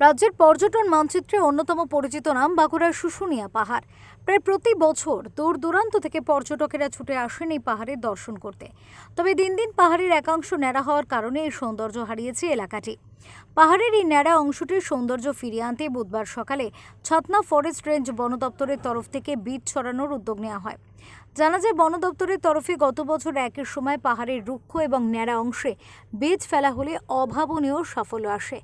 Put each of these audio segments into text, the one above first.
রাজ্যের পর্যটন মানচিত্রে অন্যতম পরিচিত নাম বাঁকুড়ার শুশুনিয়া পাহাড়। প্রায় প্রতি বছর দূর দূরান্ত থেকে পর্যটকেরা ছুটে আসেন এই পাহাড়ের দর্শন করতে। তবে দিন দিন পাহাড়ের একাংশ ন্যাড়া হওয়ার কারণে এই সৌন্দর্য হারিয়েছে এলাকাটি। পাহাড়ের এই ন্যাড়া অংশটির সৌন্দর্য ফিরিয়ে আনতে বুধবার সকালে ছাতনা ফরেস্ট রেঞ্জ বন দপ্তরের তরফ থেকে বীজ ছড়ানোর উদ্যোগ নেওয়া হয়। জানা যায়, বন দপ্তরের তরফে গত বছর একের সময় পাহাড়ের রুক্ষ এবং ন্যাড়া অংশে বীজ ফেলা হলে অভাবনীয় সাফল্য আসে।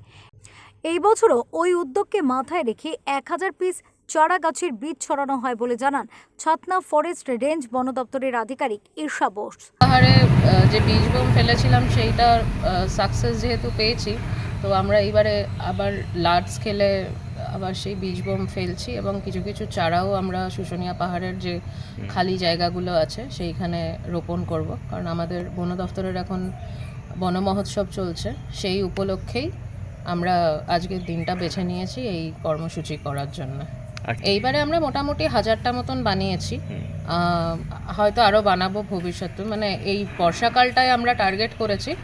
এই বছরও ওই উদ্যোগকে মাথায় রেখে এক হাজার পিস চারা গাছের বীজ ছড়ানো হয় বলে জানান ছাতনা ফরেস্ট রেঞ্জ বন দপ্তরের আধিকারিক ঈর্ষা বোস। পাহাড়ে যে বীজ বোম ফেলেছিলাম সেইটার সাকসেস যেহেতু পেয়েছি তো আমরা এইবারে আবার লার্জ স্কেলে আবার সেই বীজ বোম ফেলছি এবং কিছু কিছু চারাও আমরা শুশুনিয়া পাহাড়ের যে খালি জায়গাগুলো আছে সেইখানে রোপণ করব। কারণ আমাদের বন দপ্তরের এখন বন মহোৎসব চলছে সেই উপলক্ষেই আমরা আজকের দিনটা বেছে নিয়েছি এই কর্মসূচি করার জন্য। আর- এইবারে আমরা মোটামুটি হাজারটা মতন বানিয়েছি। হয়তো আরও বানাবো ভবিষ্যতে। মানে এই বর্ষাকালটায় আমরা টার্গেট করেছি।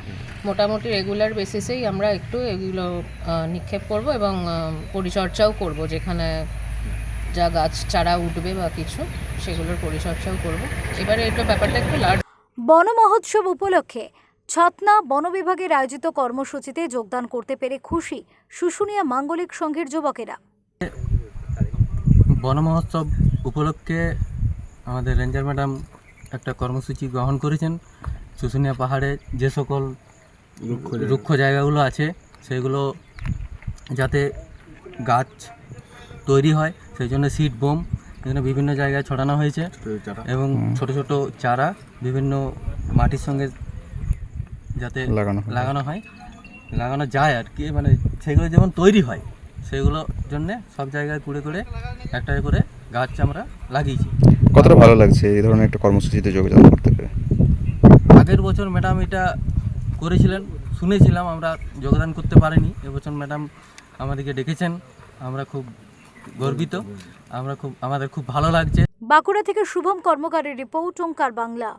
মোটামুটি রেগুলার বেসিসেই আমরা একটু এগুলো নিক্ষেপ করব এবং পরিচর্যাও করব। যেখানে যা গাছ চারা উঠবে বা কিছু সেগুলোর পরিচর্যাও করব। এবারে এটা ব্যাপারটা একটু লার্জ বন মহোৎসব উপলক্ষে ছাতনা বন বিভাগের আয়োজিত কর্মসূচিতে যোগদান করতে পেরে খুশি শুশুনিয়া মাঙ্গলিক সংঘের যুবকেরা। বন মহোৎসব উপলক্ষে আমাদের রেঞ্জার ম্যাডাম একটা কর্মসূচি গ্রহণ করেছেন। শুশুনিয়া পাহাড়ে যে সকল রুক্ষ জায়গাগুলো আছে সেগুলো যাতে গাছ তৈরি হয় সেই জন্য সিড বোম এখানে বিভিন্ন জায়গায় ছড়ানো হয়েছে। এবং ছোট ছোট চারা বিভিন্ন মাটির সঙ্গে যাতে লাগানো লাগানো হয় লাগানো যায় আর কি মানে সেগুলো যেমন তৈরি হয় সেগুলোর জন্যে সব জায়গায় কুড়ে কুড়ে একটা করে গাছ আমরা লাগিয়েছি। কতটা ভালো লাগছে এই ধরনের একটা কর্মসূচিতে যোগদান করতে পেরে? আগের বছর ম্যাডাম এটা করেছিলেন শুনেছিলাম আমরা যোগদান করতে পারিনি এবছর ম্যাডাম আমাদেরকে ডেকেছেন আমরা খুব গর্বিত আমরা খুব আমাদের খুব ভালো লাগছে। বাঁকুড়া থেকে শুভম কর্মকারের রিপোর্ট ওঙ্কার বাংলা।